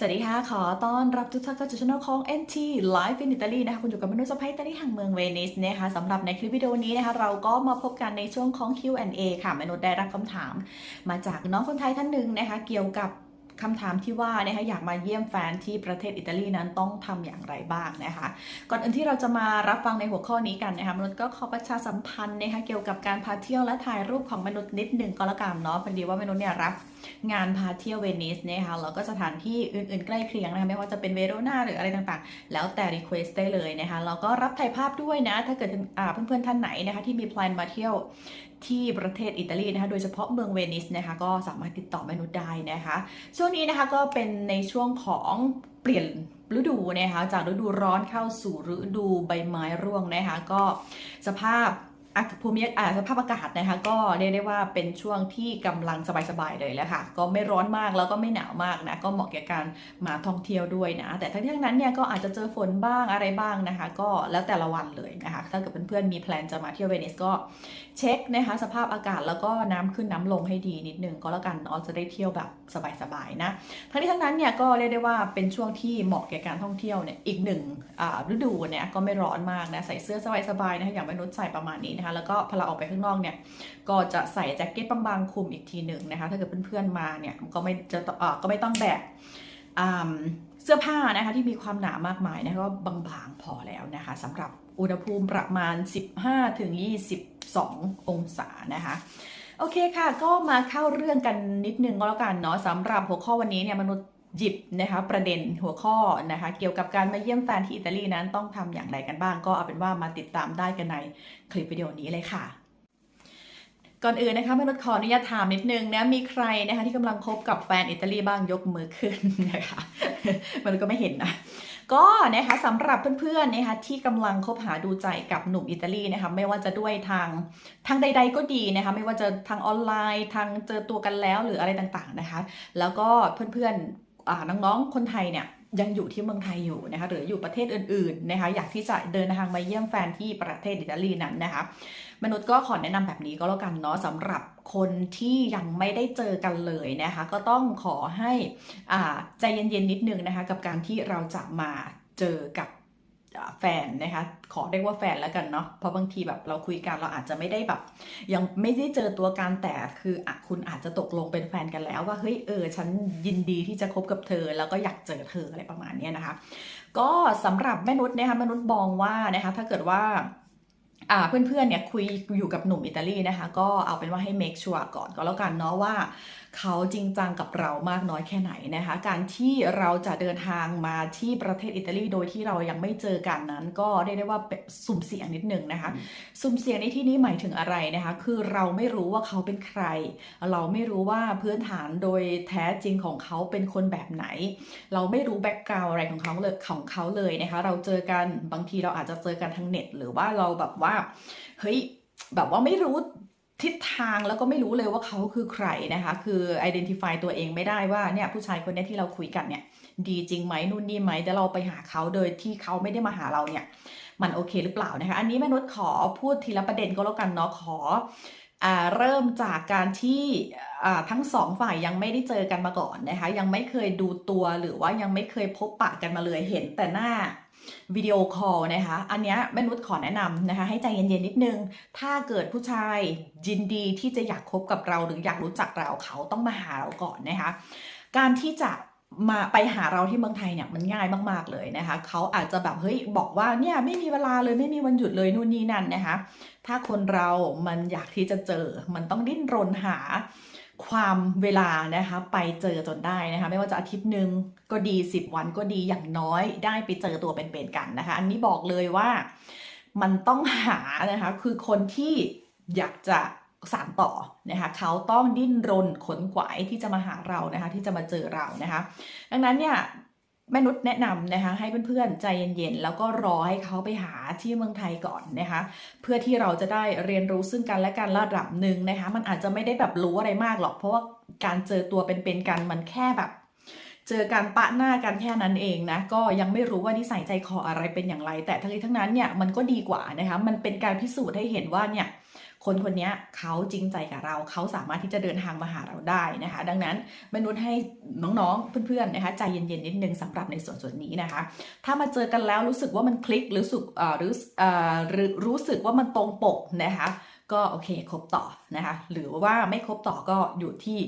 สวัสดีค่ะ ขอต้อนรับทุกท่านเข้าสู่ช่องของ NT Live in Italy นะคะ คุณอยู่กับมนุษย์สะพ้ายตาลีแห่างเมืองเวนิสนะคะสำหรับในคลิปวิดีโอนี้นะคะ เราก็มาพบกันในช่วงของ Q&A ค่ะ มนุษย์ได้รับคำถาม มาจากน้องคนไทยท่านหนึ่งนะคะ เกี่ยวกับคำถามที่ว่านะคะอยากมาเยี่ยมแฟนที่ประเทศอิตาลีนั้นต้องทำอย่างไรบ้างนะคะ ก่อนอื่นที่เราจะมารับฟังในหัวข้อนี้กันนะคะมนุษย์ก็ขอประชาสัมพันธ์นะคะเกี่ยวกับการพาเที่ยวและถ่ายรูปของมนุษย์นิดหนึ่งก็แล้วกันเนาะพอดีว่ามนุษย์เนี่ยรับงานพาเที่ยวเวนิสนะคะแล้วก็สถานที่อื่นๆใกล้เคียงนะคะไม่ว่าจะเป็นเวโรนาหรืออะไรต่างๆ แล้วแต่รีเควสได้เลยนะคะแล้วก็รับถ่ายภาพด้วยนะ ถ้าเกิดเพื่อนๆท่านไหนนะคะที่มีแพลนมาเที่ยวที่ประเทศอิตาลีนะคะ โดยเฉพาะเมืองเวนิสนะคะ ก็สามารถติดต่อมนุษย์ได้นะคะ ช่วงนี้นะคะก็เป็นในช่วงของเปลี่ยนฤดูนะคะ จากฤดูร้อนเข้าสู่ฤดูใบไม้ร่วงนะคะ ก็สภาพ ภูมิอ่าสภาพอากาศนะคะ ก็เรียกได้ว่าเป็นช่วงที่กำลังสบายๆเลยแหละค่ะ ก็ไม่ร้อนมากแล้วก็ไม่หนาวมากนะ ก็เหมาะแก่การมาท่องเที่ยวด้วยนะ แต่ทั้งนี้ทั้งนั้นเนี่ยก็อาจจะเจอฝนบ้างอะไรบ้างนะคะ ก็แล้วแต่ละวันเลยนะคะ ถ้าเกิดเพื่อนๆมีแพลนจะมาเที่ยวเวนิสก็เช็คนะคะ สภาพอากาศแล้วก็น้ำขึ้นน้ำลงให้ดีนิดนึงก็แล้วกันเนาะจะได้เที่ยวแบบสบายๆนะ ทั้งนี้ทั้งนั้นเนี่ยก็เรียกได้ว่าเป็นช่วงที่เหมาะแก่การท่องเที่ยวเนี่ยอีกหนึ่งฤดูเนี่ยก็ไม่ร้อนมากนะใส่เสื้อสบายๆนะคะอย่างมนุษย์ใส่ประมาณนี้นะคะแล้วก็พอเราออกไปข้างนอกเนี่ยก็จะใส่แจ็คเก็ตบางๆคลุมอีกทีหนึ่งนะคะ ถ้าเกิดเพื่อนๆมาเนี่ยก็ไม่จะอ่าก็ไม่ต้องแบกเสื้อผ้านะคะที่มีความหนามากมายนะคะก็บางๆพอแล้วนะคะสำหรับอุณหภูมิประมาณ 15-22 องศานะคะโอเคค่ะ ก็มาเข้าเรื่องกันนิดนึงก็แล้วกันเนาะสำหรับหัวข้อวันนี้เนี่ยมนุษย์ หยิบนะคะประเด็นหัวข้อนะคะเกี่ยวกับการมาเยี่ยมแฟนที่อิตาลีนั้นต้องทำอย่างไรกันบ้าง ก็เอาเป็นว่ามาติดตามได้กันในคลิปวิดีโอนี้เลยค่ะก่อนอื่นนะคะมนุษย์ขออนุญาตถามนิดนึงนะมีใครนะคะที่กำลังคบกับแฟนอิตาลีบ้างยกมือขึ้นนะคะมันก็ไม่เห็นนะก็นะคะสำหรับเพื่อนๆนะคะที่กำลังคบหาดูใจกับหนุ่มอิตาลีนะคะไม่ว่าจะด้วยทางทางใด ๆ ก็ดีนะคะไม่ว่าจะทางออนไลน์ทางเจอตัวกันแล้วหรืออะไรต่างๆนะคะ แล้วก็เพื่อนๆ น้องๆ คนไทยเนี่ยยังอยู่ที่เมืองไทยอยู่นะคะหรืออยู่ประเทศอื่นๆนะคะอยากที่จะเดินทางมาเยี่ยมแฟนที่ประเทศอิตาลีนั้นนะคะมนุษย์ก็ขอแนะนำแบบนี้ก็แล้วกันเนาะสำหรับคนที่ยังไม่ได้เจอกันเลยนะคะก็ต้องขอให้อ่าใจเย็นๆนิดนึงนะคะกับการที่เราจะมาเจอกับ แฟนนะคะขอเรียกว่าแฟนแล้วกันเนาะเพราะบางทีแบบเราคุยกันเราอาจจะไม่ได้แบบ ยังไม่ได้เจอตัวกันแต่คืออะคุณอาจจะตกลงเป็นแฟนกันแล้วว่าเฮ้ยเออฉันยินดีที่จะคบกับเธอ แล้วก็อยากเจอเธออะไรประมาณนี้นะคะ ก็สำหรับแม่นุษย์นะคะแม่นุษย์มองว่านะคะถ้าเกิดว่าอ่าเพื่อนๆเนี่ยคุยอยู่กับหนุ่มอิตาลีนะคะ ก็เอาเป็นว่าให้ make sure ก่อนก็แล้วกันเนาะว่าเขาจริงจังกับเรามากน้อยแค่ไหนนะคะ การที่เราจะเดินทางมาที่ประเทศอิตาลีโดยที่เรายังไม่เจอกันนั้น ก็เรียกได้ว่าเป็นสุ่มเสี่ยงนิดหนึ่งนะคะ สุ่มเสี่ยงในที่นี้หมายถึงอะไรนะคะ คือเราไม่รู้ว่าเขาเป็นใคร เราไม่รู้ว่าพื้นฐานโดยแท้จริงของเขาเป็นคนแบบไหน เราไม่รู้แบ็กกราวอะไรของเขาเลยของเขาเลยนะคะ เราเจอกันบางทีเราอาจจะเจอกันทางเน็ต หรือว่าเราแบบว่าเฮ้ยแบบว่าไม่รู้ ทิศทางแล้วก็ไม่รู้เลยว่าเขาคือใครนะคะ คือ identify ตัวเองไม่ได้ว่าเนี่ยผู้ชายคนนี้ที่เราคุยกันเนี่ย ดีจริงไหมนู่นนี่ไหมแต่เราไปหาเขาโดยที่เขาไม่ได้มาหาเราเนี่ย มันโอเคหรือเปล่านะคะ อันนี้แม่นุชขอพูดทีละประเด็นก็แล้วกันเนาะขออเริ่มจากการที่ทั้งสองฝ่ายยังไม่ได้เจอกันมาก่อนนะคะ ยังไม่เคยดูตัวหรือว่ายังไม่เคยพบปะกันมาเลยเห็นแต่หน้า วิดีโอคอลนะคะ อันนี้แม่นุชขอแนะนำนะคะ ให้ใจเย็นๆนิดนึง ถ้าเกิดผู้ชายยินดีที่จะอยากคบกับเราหรืออยากรู้จักเราเขาต้องมาหาเราก่อนนะคะ การที่จะมาไปหาเราที่เมืองไทยเนี่ยมันง่ายมากๆเลยนะคะเขาอาจจะแบบเฮ้ยบอกว่าเนี่ยไม่มีเวลาเลยไม่มีวันหยุดเลยนู่นนี่นั่นนะคะ ถ้าคนเรามันอยากที่จะเจอมันต้องดิ้นรนหา ความเวลานะคะ ไปเจอจนได้นะคะ ไม่ว่าจะอาทิตย์หนึ่งก็ดี 10 วันก็ดีอย่างน้อยได้ไปเจอตัวเป็นๆกันนะคะ อันนี้บอกเลยว่ามันต้องหานะคะ คือคนที่อยากจะสานต่อนะคะเขาต้องดิ้นรนขนขวายที่จะมาหาเรานะคะ ที่จะมาเจอเรานะคะ ดังนั้นเนี่ย แม่นุชแนะนำนะคะให้เพื่อนๆใจเย็นๆ แล้วก็รอให้เขาไปหาที่เมืองไทยก่อนนะคะเพื่อที่เราจะได้เรียนรู้ซึ่งกันและกันระดับหนึ่งนะคะมันอาจจะไม่ได้แบบรู้อะไรมากหรอก เพราะว่าการเจอตัวเป็นๆกันมันแค่แบบ เจอการปะหน้ากันแค่นั้นเองนะก็ยังไม่รู้ว่านิสัยใจคออะไรเป็นอย่างไร แต่ทั้งนี้ทั้งนั้นเนี่ยมันก็ดีกว่านะคะมันเป็นการพิสูจน์ให้เห็นว่าเนี่ย คนคนนี้เขาจริงใจกับเรา เขาสามารถที่จะเดินทางมาหาเราได้นะคะ ดังนั้นมนุษย์ให้น้องๆเพื่อนๆนะคะใจเย็นๆนิดนึงสำหรับในส่วนส่วนนี้นะคะ ถ้ามาเจอกันแล้วรู้สึกว่ามันคลิกหรือสุกเออหรือเออหรือรู้สึกว่ามันตรงปกนะคะก็โอเคคบต่อนะคะหรือว่าไม่คบต่อก็อยู่ที่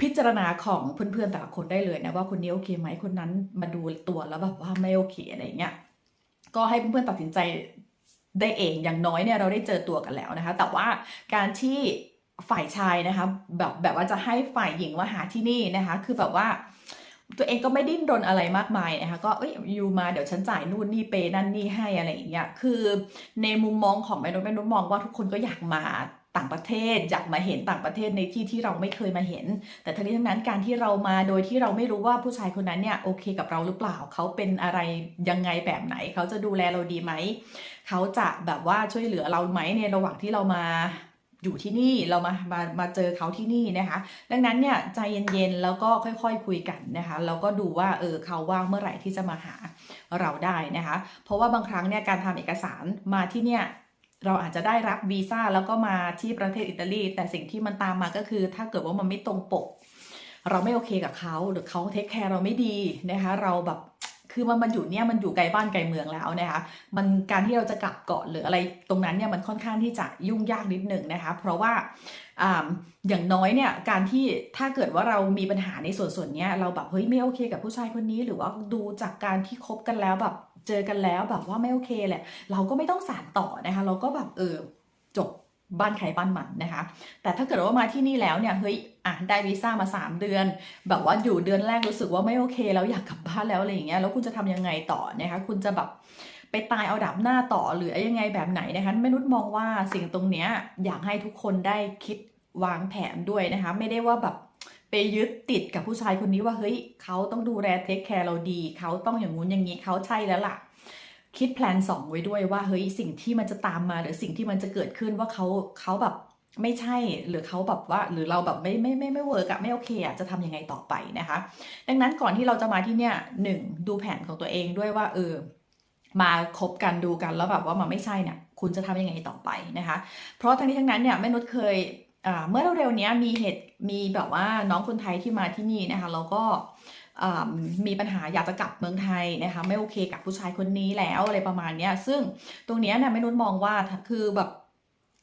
พิจารณาของเพื่อนๆแต่ละคนได้เลยนะว่าคนนี้โอเคไหมคนนั้นมาดูตัวแล้วแบบว่าไม่โอเคอะไรเงี้ยก็ให้เพื่อนๆตัดสินใจ ได้เองอย่างน้อยเนี่ยเราได้เจอตัวกันแล้วนะคะ แต่ว่าการที่ฝ่ายชายนะคะแบบแบบว่าจะให้ฝ่ายหญิงมาหาที่นี่นะคะ คือแบบว่าตัวเองก็ไม่ดิ้นรนอะไรมากมายนะคะก็เอ้ยอยู่มาเดี๋ยวฉันจ่ายนู่นนี่เปยนั่นนี่ให้อะไรอย่างเงี้ยคือในมุมมองของแม่นุชแม่นุชมองว่าทุกคนก็อยากมา ต่างประเทศอยากมาเห็นต่างประเทศในที่ที่เราไม่เคยมาเห็น แต่ทั้งนี้ทั้งนั้นการที่เรามาโดยที่เราไม่รู้ว่าผู้ชายคนนั้นเนี่ยโอเคกับเราหรือเปล่า เขาเป็นอะไรยังไงแบบไหน เขาจะดูแลเราดีไหม เขาจะแบบว่าช่วยเหลือเราไหมในระหว่างที่เรามาอยู่ที่นี่เรามามามาเจอเขาที่นี่นะคะ ดังนั้นเนี่ยใจเย็นๆแล้วก็ค่อยๆคคุยกันนะคะแล้วก็ดูว่าเออเขาว่างเมื่อไหร่ที่จะมาหาเราได้นะคะ เพราะว่าบางครั้งเนี่ยการทำเอกสารมาที่เนี่ย เราอาจจะได้รับวีซ่าแล้วก็มาที่ประเทศอิตาลี แต่สิ่งที่มันตามมาก็คือ ถ้าเกิดว่ามันไม่ตรงปก เราไม่โอเคกับเขาหรือเขาเทคแคร์เราไม่ดีนะคะเราแบบคือมันมันอยู่เนี่ยมันอยู่ไกลบ้านไกลเมืองแล้วนะคะมันการที่เราจะกลับเกาะหรืออะไรตรงนั้นเนี่ยมันค่อนข้างที่จะยุ่งยากนิดหนึ่งนะคะเพราะว่าอ่าอย่างน้อยเนี่ยการที่ถ้าเกิดว่าเรามีปัญหาในส่วนส่วนเนี้ยเราแบบเฮ้ยไม่โอเคกับผู้ชายคนนี้ หรือว่าดูจากการที่คบกันแล้วแบบ เจอกันแล้วแบบว่าไม่โอเคแหละ เราก็ไม่ต้องสานต่อนะคะ เราก็แบบเออจบบ้านใครบ้านมันนะคะ แต่ถ้าเกิดว่ามาที่นี่แล้วเนี่ยเฮ้ยอะได้วีซ่ามา 3 เดือน แบบว่าอยู่เดือนแรกรู้สึกว่าไม่โอเค แล้วอยากกลับบ้านแล้วอะไรอย่างเงี้ยแล้วคุณจะทำยังไงต่อนะคะคุณจะแบบไปตายเอาดับหน้าต่อหรือยังไงแบบไหนนะคะแม่นุชมองว่าสิ่งตรงเนี้ยอยากให้ทุกคนได้คิดวางแผนด้วยนะคะ ไม่ได้ว่าแบบ ไปยึดติดกับผู้ชายคนนี้ว่าเฮ้ยเขาต้องดูแลเทคแคร์เราดี เขาต้องอย่างงู้นอย่างนี้เขาใช่แล้วล่ะ คิดแพลนสองไว้ด้วยว่าเฮ้ยสิ่งที่มันจะตามมาหรือสิ่งที่มันจะเกิดขึ้นว่าเขาเขาแบบไม่ใช่หรือเขาแบบว่าหรือเราแบบไม่ไม่ไม่ไม่เวิร์กอะไม่โอเคอะจะทำยังไงต่อไปนะคะ ดังนั้นก่อนที่เราจะมาที่เนี่ยหนึ่งดูแผนของตัวเองด้วยว่าเออมาคบกันดูกันแล้วแบบว่ามันไม่ใช่เนี่ยคุณจะทำยังไงต่อไปนะคะ เพราะทั้งนี้ทั้งนั้นเนี่ยแม่นุชเคย เมื่อเร็วๆนี้มีเหตุมีแบบว่าน้องคนไทยที่มาที่นี่นะคะแล้วก็มีปัญหาอยากจะกลับเมืองไทยนะคะไม่โอเคกับผู้ชายคนนี้แล้วอะไรประมาณนี้ซึ่งตรงนี้เนี่ยแม่นุชมองว่าคือแบบ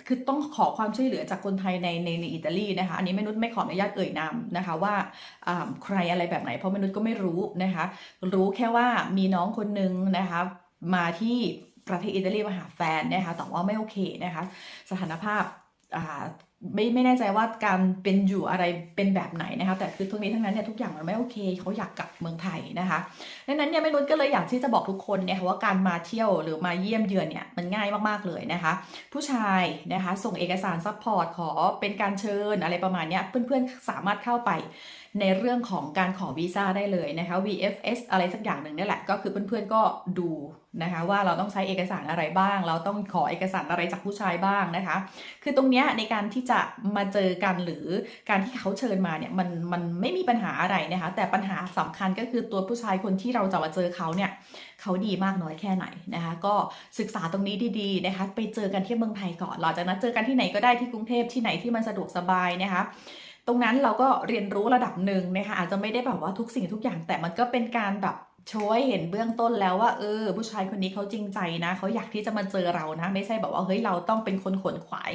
คือต้องขอความช่วยเหลือจากคนไทยในในในอิตาลีนะคะ อันนี้แม่นุชไม่ขออนุญาตเอ่ยนามนะคะว่าใครอะไรแบบไหนเพราะแม่นุชก็ไม่รู้นะคะ รู้แค่ว่ามีน้องคนนึงนะคะมาที่ประเทศอิตาลีมาหาแฟนนะคะแต่ว่าไม่โอเคนะคะ สถานภาพอ่า ไม่ไม่แน่ใจว่าการเป็นอยู่อะไรเป็นแบบไหนนะคะแต่คือทั้งนี้ทั้งนั้นเนี่ยทุกอย่างมันไม่โอเคเขาอยากกลับเมืองไทยนะคะดังนั้นเนี่ยแม่นุชก็เลยอยากที่จะบอกทุกคนเนี่ยว่าการมาเที่ยวหรือมาเยี่ยมเยือนเนี่ยมันง่ายมากๆเลยนะคะ ผู้ชายนะคะส่งเอกสารซัพพอร์ตขอเป็นการเชิญอะไรประมาณเนี้ยเพื่อนๆสามารถเข้าไป ในเรื่องของการขอวีซ่าได้เลยนะคะ VFS อะไรสักอย่างหนึ่งนี่แหละ ก็คือเพื่อนๆก็ดูนะคะว่าเราต้องใช้เอกสารอะไรบ้าง เราต้องขอเอกสารอะไรจากผู้ชายบ้างนะคะ คือตรงเนี้ยในการที่จะมาเจอกันหรือการที่เขาเชิญมาเนี่ยมันมันไม่มีปัญหาอะไรนะคะ แต่ปัญหาสำคัญก็คือตัวผู้ชายคนที่เราจะมาเจอเขาเนี่ยเขาดีมากน้อยแค่ไหนนะคะ ก็ศึกษาตรงนี้ดีๆนะคะ ไปเจอกันที่เมืองไทยก่อนหลังจากนั้นเจอกันที่ไหนก็ได้ที่กรุงเทพที่ไหนที่มันสะดวกสบายนะคะ ตรงนั้นเราก็เรียนรู้ระดับหนึ่งนะคะอาจจะไม่ได้แบบว่าทุกสิ่งทุกอย่างแต่มันก็เป็นการแบบโชว์ให้เห็นเบื้องต้นแล้วว่าเออ ผู้ชายคนนี้เขาจริงใจนะเขาอยากที่จะมาเจอเรานะ ไม่ใช่แบบว่าเฮ้ยเราต้องเป็นคนขวนขวาย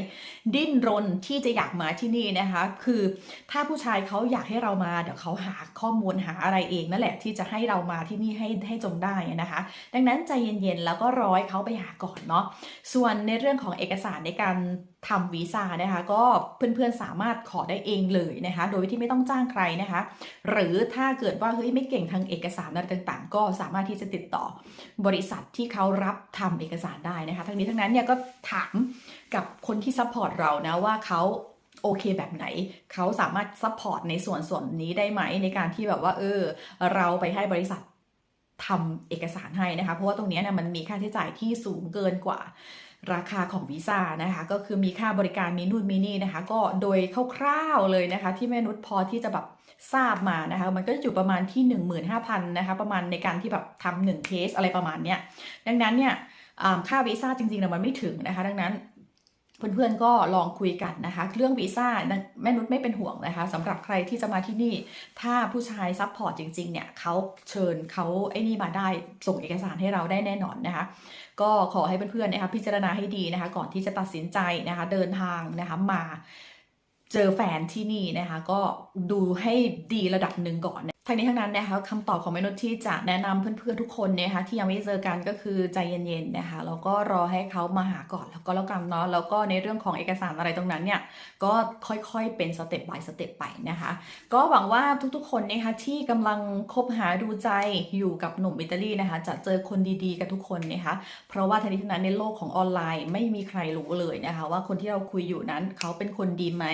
ดิ้นรนที่จะอยากมาที่นี่นะคะ คือถ้าผู้ชายเขาอยากให้เรามาเดี๋ยวเขาหาข้อมูลหาอะไรเองนั่นแหละที่จะให้เรามาที่นี่ให้ให้จงได้นะคะ ดังนั้นใจเย็นๆแล้วก็รอให้เขาไปหาก่อนเนาะส่วนในเรื่องของเอกสารในการทำวีซ่านะคะก็เพื่อนๆสามารถขอได้เองเลยนะคะ โดยที่ไม่ต้องจ้างใครนะคะ หรือถ้าเกิดว่าเฮ้ยไม่เก่งทางเอกสารอะไรต่างๆ ก็สามารถที่จะติดต่อบริษัทที่เขารับทำเอกสารได้นะคะทั้งนี้ทั้งนั้นเนี่ยก็ถามกับคนที่ซัพพอร์ตเรานะว่าเขาโอเคแบบไหน เขาสามารถซัพพอร์ตในส่วนส่วนนี้ได้ไหมในการที่แบบว่า เออ เราไปให้บริษัททำเอกสารให้นะคะ เพราะว่าตรงนี้เนี่ยมันมีค่าใช้จ่ายที่สูงเกินกว่า ราคาของวีซ่านะคะก็คือมีค่าบริการมีนู่นมีนี่นะคะ ก็โดยคร่าวๆเลยนะคะ ที่แม่นุชพอที่จะแบบทราบมานะคะ มันก็อยู่ประมาณที่ 15,000นะคะประมาณในการที่แบบทำหนึ่งเคสอะไรประมาณเนี้ยดังนั้นเนี่ยค่าวีซ่าจริงๆนะมันไม่ถึงนะคะ ดังนั้น เพื่อนๆก็ลองคุยกันนะคะ เรื่องวีซ่าแม่นุชไม่เป็นห่วงนะคะสำหรับใครที่จะมาที่นี่ ถ้าผู้ชายซัพพอร์ตจริงๆเนี่ยเขาเชิญเขาไอ้นี่มาได้ส่งเอกสารให้เราได้แน่นอนนะคะ ก็ขอให้เพื่อนๆนะคะพิจารณาให้ดีนะคะ ก่อนที่จะตัดสินใจนะคะเดินทางนะคะมาเจอแฟนที่นี่นะคะ ก็ดูให้ดีระดับหนึ่งก่อน ทั้งนี้ทั้งนั้นนะคะคำตอบของเมนุที่จะแนะนำเพื่อนๆทุกคนนะคะที่ยังไม่เจอกันก็คือใจเย็นๆนะคะแล้วก็รอให้เขามาหาก่อนแล้วก็แล้วกันเนาะแล้วก็ในเรื่องของเอกสารอะไรตรงนั้นเนี่ยก็ค่อยๆเป็นสเต็ป by สเต็ปไปนะคะ ก็หวังว่าทุกๆคนนะคะที่กำลังคบหาดูใจอยู่กับหนุ่มอิตาลีนะคะจะเจอคนดีๆ กับทุกคนนะคะเพราะว่าทั้งนทีทั้งนั้นในโลกของออนไลน์ไม่มีใครรู้เลยนะคะว่าคนที่เราคุยอยู่นั้นเขาเป็นคนดีไหม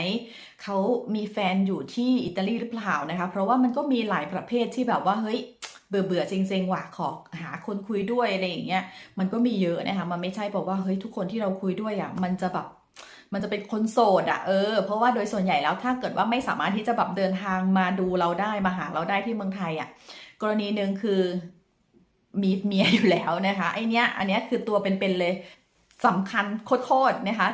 เขามีแฟนอยู่ที่อิตาลีหรือเปล่านะคะเพราะว่ามันก็มีหลายายประเภทที่แบบว่าเฮ้ยเบื่อเบื่อๆเซ็งๆว่ะขอหาคนคุยด้วยอะไรอย่างเงี้ยมันก็มีเยอะนะคะมันไม่ใช่บอกว่าเฮ้ยทุกคนที่เราคุยด้วยอะมันจะแบบมันจะเป็นคนโสดอะเออ เพราะว่าโดยส่วนใหญ่แล้วถ้าเกิดว่าไม่สามารถที่จะแบบเดินทางมาดูเราได้มาหาเราได้ที่เมืองไทยอะกรณีหนึ่งคือมีเมียอยู่แล้วนะคะไอเนี้ยอันเนี้ยคือตัวเป็นๆเลยสำคัญโคตรๆนะคะ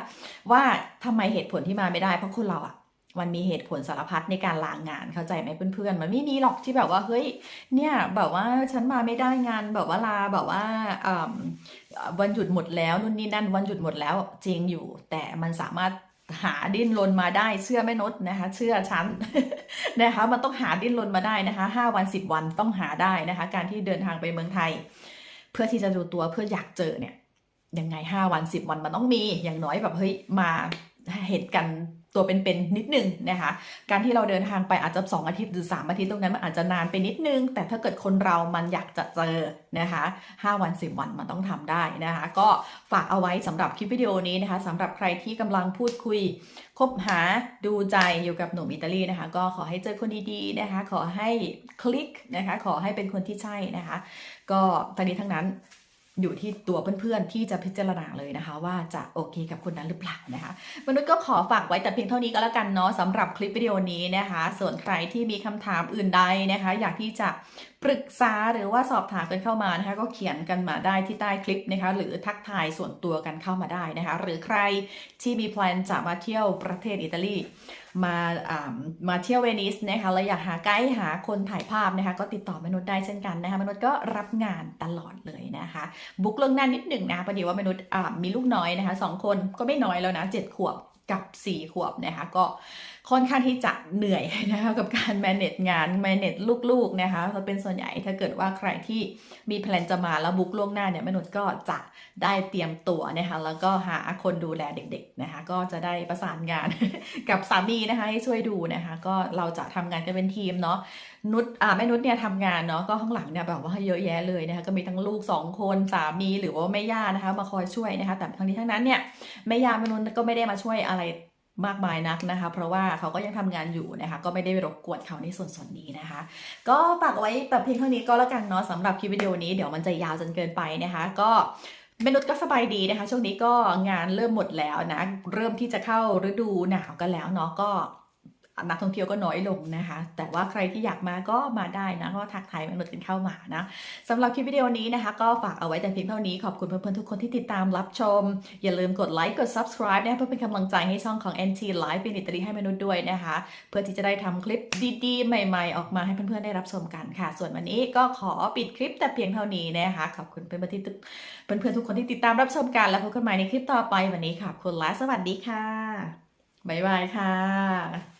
ว่าทำไมเหตุผลที่มาไม่ได้เพราะคนเราอะ มันมีเหตุผลสารพัดในการลางงานเข้าใจไหมเพื่อนๆ มันไม่มีหรอกที่แบบว่าเฮ้ยเนี่ยแบบว่าฉันมาไม่ได้งานแบบว่าลาแบบว่าวันหยุดหมดแล้วนู่นนี่นั่นวันหยุดหมดแล้วจริงอยู่ แต่มันสามารถหาดิ้นรนมาได้เชื่อแม่นดนะคะ เชื่อฉันนะคะมันต้องหาดิ้นรนมาได้นะคะห้าวันสิบวันต้องหาได้นะคะ การที่เดินทางไปเมืองไทย เพื่อที่จะดูตัวเพื่ออยากเจอเนี่ยยังไงห้าวันสิบวันมันต้องมีอย่างน้อยแบบเฮ้ยมาเห็นกัน ตัวเป็นๆนิดนึงนะคะ การที่เราเดินทางไปอาจจะสองอาทิตย์หรือสามอาทิตย์ตรงนั้นมันอาจจะนานไปนิดนึง แต่ถ้าเกิดคนเรามันอยากจะเจอนะคะห้าวันสิบวันมันต้องทำได้นะคะ ก็ฝากเอาไว้สำหรับคลิปวิดีโอนี้นะคะสำหรับใครที่กำลังพูดคุย คบหาดูใจอยู่กับหนุ่มอิตาลีนะคะ ก็ขอให้เจอคนดีๆนะคะ ขอให้คลิกนะคะ ขอให้เป็นคนที่ใช่นะคะ ก็ทั้งนี้ทั้งนั้น อยู่ที่ตัวเพื่อนๆที่จะพิจารณาเลยนะคะว่าจะโอเคกับคนนั้นหรือเปล่านะคะมนุษย์ก็ขอฝากไว้แต่เพียงเท่านี้ก็แล้วกันเนาะสำหรับคลิปวิดีโอนี้นะคะ ส่วนใครที่มีคำถามอื่นใดนะคะ อยากที่จะปรึกษาหรือว่าสอบถามกันเข้ามานะคะก็เขียนกันมาได้ที่ใต้คลิปนะคะหรือทักทายส่วนตัวกันเข้ามาได้นะคะ หรือใครที่มีแพลนจะมาเที่ยวประเทศอิตาลี มาอ่ามาเที่ยวเวนิสนะคะแล้วอยากหาไกด์หาคนถ่ายภาพนะคะ ก็ติดต่อมนุษย์ได้เช่นกันนะคะมนุษย์ก็รับงานตลอดเลยนะคะ บุ๊กเรื่องหน้านิดหนึ่งนะะพอดีว่ามนุษย์อ่ามีลูกน้อยนะคะสองคนก็ไม่น้อยแล้วนะเจ็ดขวบกับสี่ขวบนะคะก็ ค่อนข้างที่จะเหนื่อยนะคะกับการ manage งาน manage ลูกๆนะคะเพราะเป็นส่วนใหญ่ถ้าเกิดว่าใครที่มีแพลนจะมาแล้วบุ๊กล่วงหน้าเนี่ยแม่นุษย์ก็จะได้เตรียมตัวนะคะแล้วก็หาคนดูแลเด็กๆนะคะก็จะได้ประสานงานกับสามีนะคะให้ช่วยดูนะคะก็เราจะทำงานกันเป็นทีมเนาะนุชอ่าแม่นุชเนี่ยทำงานเนาะก็ข้างหลังเนี่ยแบบว่าเยอะแยะเลยนะคะก็มีทั้งลูกสองคนสามีหรือว่าแม่ย่านะคะมาคอยช่วยนะคะแต่ทั้งนี้ทั้งนั้นเนี่ยแม่ย่าแม่นุชก็ไม่ได้มาช่วยอะไร มากมายนักนะคะ เพราะว่าเขาก็ยังทำงานอยู่นะคะ ก็ไม่ได้รบกวนเขาในส่วนส่วนนี้นะคะ ก็ฝากไว้แบบเพียงเท่านี้ก็แล้วกันเนาะสำหรับคลิปวิดีโอนี้เดี๋ยวมันจะยาวจนเกินไปนะคะ ก็เมนุษย์ก็สบายดีนะคะ ช่วงนี้ก็งานเริ่มหมดแล้วนะ เริ่มที่จะเข้าฤดูหนาวกันแล้วเนาะก็ นักท่องเที่ยวก็น้อยลงนะคะ แต่ว่าใครที่อยากมาก็มาได้นะก็ทักทายมนุษย์กันเข้ามานะสำหรับคลิปวิดีโอนี้นะคะ ก็ฝากเอาไว้แต่เพียงเท่านี้ขอบคุณเพื่อนๆทุกคนที่ติดตามรับชม อย่าลืมกดไลค์กด subscribe นะเพื่อเป็นกำลังใจให้ช่องของ NT Live เป็นอิตาลีให้มนุษย์ด้วยนะคะ เพื่อที่จะได้ทำคลิปดีๆ ใหม่ๆ ออกมาให้เพื่อนๆได้รับชมกันค่ะ ส่วนวันนี้ก็ขอปิดคลิปแต่เพียงเท่านี้นะคะขอบคุณเพื่อนๆที่เพื่อนๆทุกคนที่ติดตามรับชมกันแล้วพบกันใหม่ในคลิปต่อไปวันนี้ขอบคุณและสวัสดีค่ะบ๊ายบายค่ะ